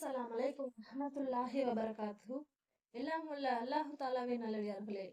அஸ்ஸலாம் அலைக்கும் ரஹமத்துல்லாஹி வபரகாத்து எல்லாம் உள்ள அல்லாஹு தாலாவின் நல்லவியார்களே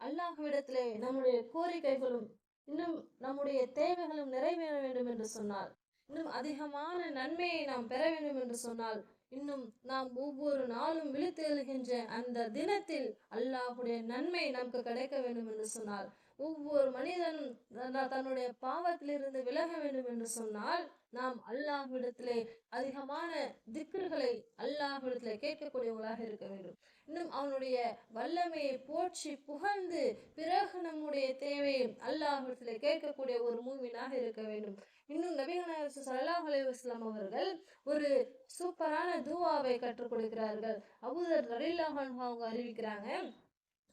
அல்லாஹுவிடத்திலே நம்முடைய கோரிக்கைகளும் இன்னும் நம்முடைய தேவைகளும் நிறைவேற வேண்டும் என்று சொன்னால் இன்னும் அதிகமான நன்மையை நாம் பெற வேண்டும் என்று சொன்னால் இன்னும் நாம் ஒவ்வொரு நாளும் விழித்தெழுகின்ற அந்த தினத்தில் அல்லாஹுடைய நன்மை நமக்கு கிடைக்க வேண்டும் என்று சொன்னால் ஒவ்வொரு மனிதனும் தன்ன- தன்னுடைய பாவத்திலிருந்து விலக வேண்டும் என்று சொன்னால் நாம் அல்லாஹ்விடத்திலே அதிகமான திக்ருகளை அல்லாஹ்விடத்திலே கேட்கக்கூடியவங்களாக இருக்க வேண்டும். இன்னும் அவனுடைய வல்லமையை போற்றி புகழ்ந்து பிறகு நம்முடைய தேவையை அல்லாஹ்விடத்திலே கேட்கக்கூடிய ஒரு மூவினாக இருக்க வேண்டும். இன்னும் நபிகள் சல்லாஹ் அலைவாஸ்லாம் அவர்கள் ஒரு சூப்பரான தூவாவை கற்றுக் கொடுக்கிறார்கள். அபுதர் ரலில்லாஹு அவங்க அறிவிக்கிறாங்க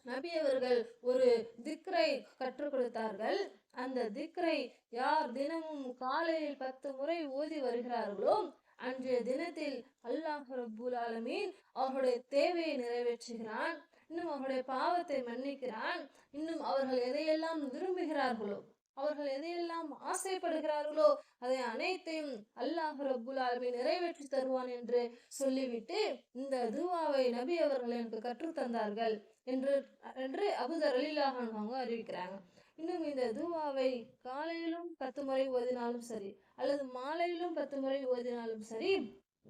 நபி அவர்கள் ஒரு திக்ரை கற்றுக் கொடுத்தார்கள். அந்த திக்ரை யார் தினமும் காலையில் பத்து முறை ஓதி வருகிறார்களோ அன்றைய தினத்தில் அல்லாஹ் ரபுல் ஆலமீன் அவர்களுடைய தேவையை நிறைவேற்றுகிறான். இன்னும் அவர்களுடைய பாவத்தை மன்னிக்கிறான். இன்னும் அவர்கள் எதையெல்லாம் விரும்புகிறார்களோ அவர்கள் எதையெல்லாம் ஆசைப்படுகிறார்களோ அதை அனைத்தையும் அல்லாஹ் ரபுல் ஆலமீன் நிறைவேற்றி தருவான் என்று சொல்லிவிட்டு இந்த துவாவை நபி அவர்கள் எனக்கு கற்றுத் தந்தார்கள் என்று என்று அபுதர் அலிலாக அவங்க அறிவிக்கிறாங்க. இன்னும் இந்த துவாவை காலையிலும் பத்து முறை ஓதினாலும் சரி அல்லது மாலையிலும் பத்து முறை ஓதினாலும் சரி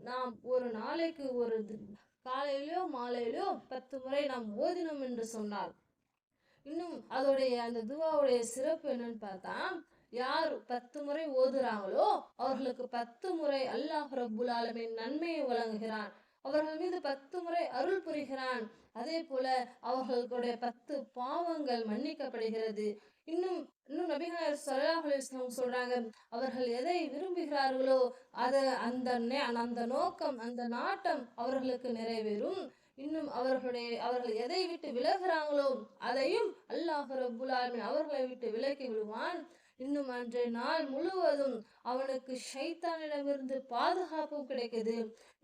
நாம் ஒரு நாளைக்கு ஒரு காலையிலோ மாலையிலோ பத்து முறை நாம் ஓதினோம் என்று சொன்னால் இன்னும் அதோடைய அந்த துவாவுடைய சிறப்பு என்னன்னு பார்த்தா யார் பத்து முறை ஓதுறாங்களோ அவர்களுக்கு பத்து முறை அல்லாஹ் ரபுல் ஆலமின் நன்மையை வழங்குகிறான். அவர்கள் மீது பத்து முறை அருள் புரிகிறான். அதே போல அவர்களுடைய பத்து பாவங்கள் மன்னிக்கப்படுகிறது. இன்னும் இன்னும் நபிகள் ஸல்லல்லாஹு சொல்றாங்க அவர்கள் எதை விரும்புகிறார்களோ அத அந்த நே- அந்த நோக்கம் அந்த நாட்டம் அவர்களுக்கு நிறைவேறும். இன்னும் அவர்களுடைய அவர்கள் எதை விட்டு விலகிறாங்களோ அதையும் அல்லாஹ் ரபுல்லாமின் அவர்களை விட்டு விலக்கி விடுவான். இன்னும் அன்றைய நாள் முழுவதும் அவனுக்கு ஷைத்தானிடமிருந்து பாதுகாப்பும் கிடைக்குது.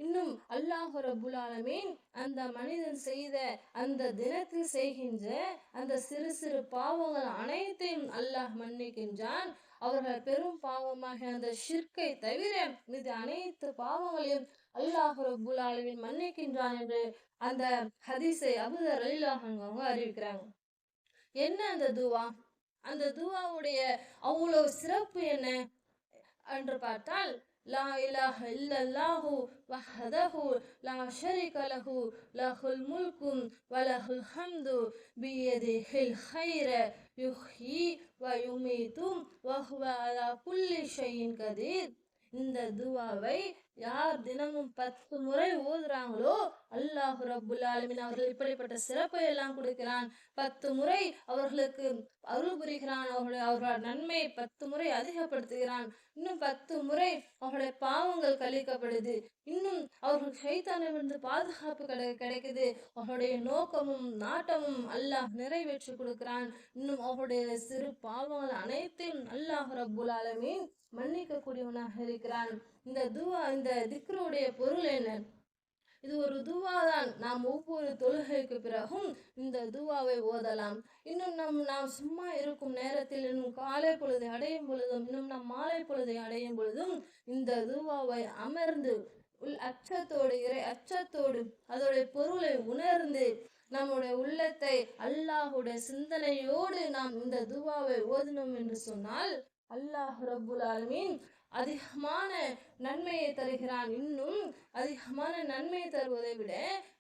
இன்னும் அல்லாஹ் ரபுல்லாலமீன் அந்த மனிதன் செய்த அந்த தினத்தில் செய்கின்ற அந்த சிறு சிறு பாவங்கள் அனைத்தையும் அல்லாஹ் மன்னிக்கின்றான். அவர்கள் பெரும் பாவமாக அந்த ஷிர்க்கை தவிர மீது அனைத்து பாவங்களையும் அல்லாஹ் ரபுல் ஆலமின் மன்னிக்கின்றான் என்று அந்த ஹதீஸை அபுதர் அல்லாஹங்க அவங்க அறிவிக்கிறாங்க. என்ன அந்த துவா? அந்த துவாவுடைய அவ்வளவு சிறப்பு என்ன என்று பார்த்தால் லா இலாஹ இல்லல்லாஹு வஹதஹு லா ஷரீக லஹு லஹுல் முல்கும் வலஹுல் ஹம்து பியதிஹில் ஹைர யுஹ்யி வ யுமீத்தும் வஹுவ அலா குல்லி ஷைஇன் கதீர். இந்த துவாவை யார் தினமும் பத்து முறை ஓதுறாங்களோ அல்லாஹ் ரபுல் ஆலமின் அவர்கள் இப்படிப்பட்ட சிறப்பை எல்லாம் கொடுக்கிறான். பத்து முறை அவர்களுக்கு அருள் புரிகிறான். அவர்களுடைய அவர்களோட நன்மையை பத்து முறை அதிகப்படுத்துகிறான். இன்னும் பத்து முறை அவர்களுடைய பாவங்கள் கழிக்கப்படுது. இன்னும் அவர்கள் சைத்தானிலிருந்து பாதுகாப்பு கிடை கிடைக்குது. அவர்களுடைய நோக்கமும் நாட்டமும் அல்லாஹ் நிறைவேற்றி கொடுக்கிறான். இன்னும் அவருடைய சிறு பாவங்கள் அனைத்தையும் அல்லாஹ் ரப்புல் ஆலமே மன்னிக்க கூடியவனாக இருக்கிறான். இந்த துவா இந்த திக்ருடைய பொருள் என்ன? இது ஒரு துவா தான். நாம் ஒவ்வொரு தொழுகைக்கு பிறகும் இந்த துவாவை ஓதலாம். இன்னும் நம் நாம் சும்மா இருக்கும் நேரத்தில் இன்னும் காலை பொழுதை அடையும் பொழுதும் இன்னும் நம் மாலை பொழுதை அடையும் பொழுதும் இந்த துவாவை அமர்ந்து உள் அச்சத்தோடு இறை அச்சத்தோடு அதோடைய பொருளை உணர்ந்து நம்முடைய உள்ளத்தை அல்லாஹுடைய சிந்தனையோடு நாம் இந்த துவாவை ஓதினோம் என்று சொன்னால் அல்லாஹ் ரபுல் ஆலமீன் அதிகமான நன்மையை தருகிறான். இன்னும் அதிகமான நன்மையை தருவதை விட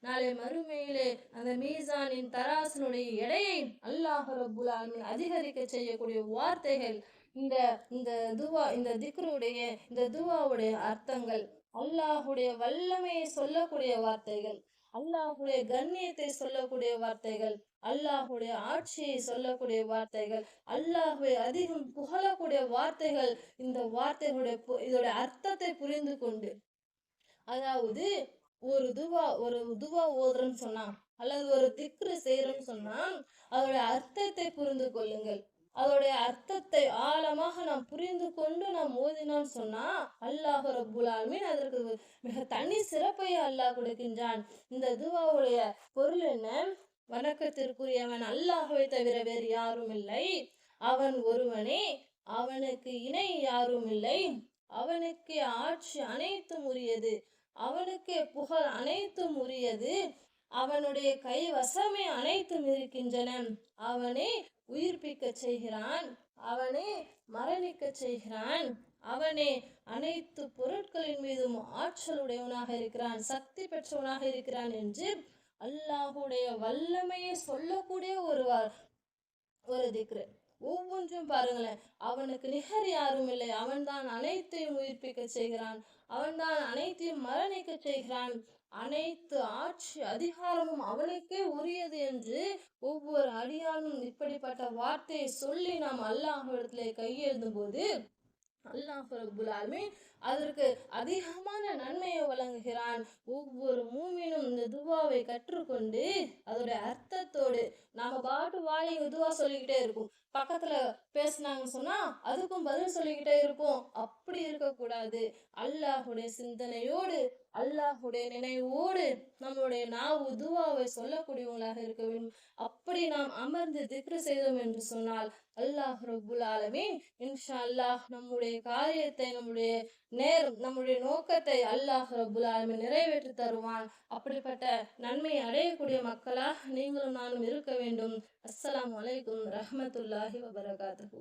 நாளை மறுமையிலே அந்த மீசானின் தராசனுடைய எடையை அல்லாஹ் ரபுல் ஆலமீன் அதிகரிக்க செய்யக்கூடிய வார்த்தைகள் இந்த இந்த துவா இந்த திக்ருடைய இந்த துவாவுடைய அர்த்தங்கள் அல்லாஹுடைய வல்லமையை சொல்லக்கூடிய வார்த்தைகள். அல்லாஹுடைய கண்ணியத்தை சொல்லக்கூடிய வார்த்தைகள் அல்லாஹுடைய ஆட்சியை சொல்லக்கூடிய வார்த்தைகள் அல்லாஹுவை அதிகம் புகழக்கூடிய வார்த்தைகள் இந்த வார்த்தைகளுடைய பு- இதோட அர்த்தத்தை புரிந்து கொண்டு. அதாவது ஒரு துவா ஒரு துவா ஓதுறன்னு சொன்னா அல்லது ஒரு திக்ரு செய்யறோம்னு சொன்னா அதோட அர்த்தத்தை புரிந்து கொள்ளுங்கள். ஆழமாக நாம் புரிந்து கொண்டு நாம் ஓதினான் சொன்னா அல்லாஹ் ரப்புல் ஆலமீன் அதற்கு மிக தனி சிறப்பை அல்லாஹ் கொடுக்கின்றான். இந்த துவாவுடைய பொருள் என்ன? வணக்கத்திற்குரியவன் அல்லாஹுவை தவிர வேறு யாரும் இல்லை. அவன் ஒருவனே அவனுக்கு இணை யாரும் இல்லை. அவனுக்கு ஆட்சி அனைத்தும் உரியது. அவனுக்கு புகழ் அனைத்தும் உரியது. அவனுடைய கைவசமே அனைத்தும் இருக்கின்றன. அவனே உயிர்ப்பிக்க செய்கிறான். அவனே மரணிக்க செய்கிறான். அவனே அனைத்து பொருட்களின் மீதும் ஆற்றலுடையவனாக இருக்கிறான் சக்தி பெற்றவனாக இருக்கிறான் என்று அல்லாஹுடைய வல்லமையை சொல்லக்கூடிய ஒருவர் ஒரு திக்ரு. ஒவ்வொன்றும் பாருங்களேன். அவனுக்கு நிகர் யாரும் இல்லை. அவன்தான் அனைத்தையும் உயிர்ப்பிக்க செய்கிறான். அவன்தான் அனைத்தையும் மரணிக்க செய்கிறான். அனைத்து ஆட்சி அதிகாரமும் அவனுக்கே உரியது என்று ஒவ்வொரு அடியானும் இப்படிப்பட்ட வார்த்தையை சொல்லி நாம் அல்லாஹிடத்துல கையெழுந்தும் போது அல்லாஹ் ரப்புல் ஆலமீன் அதற்கு அதிகமான நன்மையை வழங்குகிறான். ஒவ்வொரு மூமினும் இந்த துவாவை கற்றுக்கொண்டு அதோட அர்த்தத்தோடு நாம பாட்டு வாழி துவா சொல்லிக்கிட்டே இருக்கும் பக்கத்துல பேசுனாங்கன்னு சொன்னா அதுக்கும் பதில் சொல்லிக்கிட்டே இருப்போம். அப்படி இருக்கக்கூடாது. அல்லாஹுடைய சிந்தனையோடு அல்லாஹுடைய நினைவோடு நம்மளுடைய நாவு துவாவை சொல்லக்கூடியவங்களாக இருக்க வேண்டும். அப்படி நாம் அமர்ந்து திக்ரு செய்தோம் என்று சொன்னால் அல்லாஹ் ரபுல் ஆலமீன் இன்ஷா அல்லாஹ் நம்முடைய காரியத்தை நம்முடைய நேரம் நம்முடைய நோக்கத்தை அல்லாஹ் ரபுல் ஆலமின் நிறைவேற்றி தருவான். அப்படிப்பட்ட நன்மையை அடையக்கூடிய மக்களாக நீங்களும் நானும் இருக்க வேண்டும். அஸ்ஸலாமு அலைக்கும் ரஹ்மத்துல்லாஹி வபரகாத்துஹு